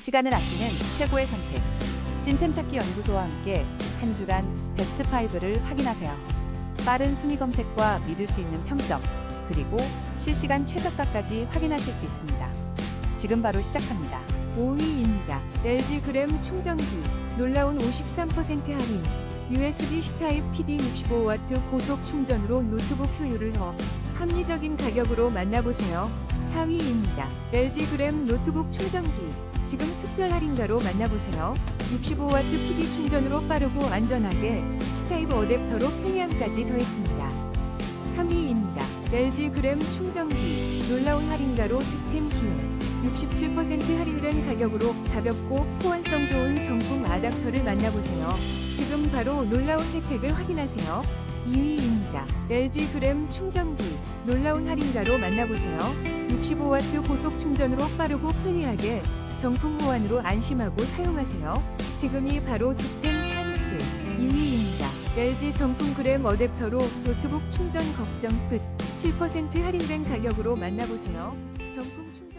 시간을 아끼는 최고의 선택. 찐템 찾기 연구소와 함께 한 주간 베스트 5를 확인하세요. 빠른 순위 검색과 믿을 수 있는 평점, 그리고 실시간 최저가까지 확인하실 수 있습니다. 지금 바로 시작합니다. 5위입니다. LG 그램 충전기 놀라운 53% 할인 USB-C 타입 PD 65W 고속 충전으로 노트북 효율을 더 합리적인 가격으로 만나보세요. 4위입니다. LG 그램 노트북 충전기 지금 특별 할인가로 만나보세요. 65W PD 충전으로 빠르고 안전하게 C타입 어댑터로 편리함까지 더했습니다. 3위입니다. LG 그램 충전기 놀라운 할인가로 득템 기회 67% 할인된 가격으로 가볍고 호환성 좋은 정품 아답터를 만나보세요. 지금 바로 놀라운 혜택을 확인하세요. 2위입니다. LG 그램 충전기 놀라운 할인가로 만나보세요. 65W 고속 충전으로 빠르고 편리하게 정품 호환으로 안심하고 사용하세요. 지금이 바로 득템 찬스. 2위입니다. LG 정품 그램 어댑터로 노트북 충전 걱정 끝. 7% 할인된 가격으로 만나보세요. 정품 충전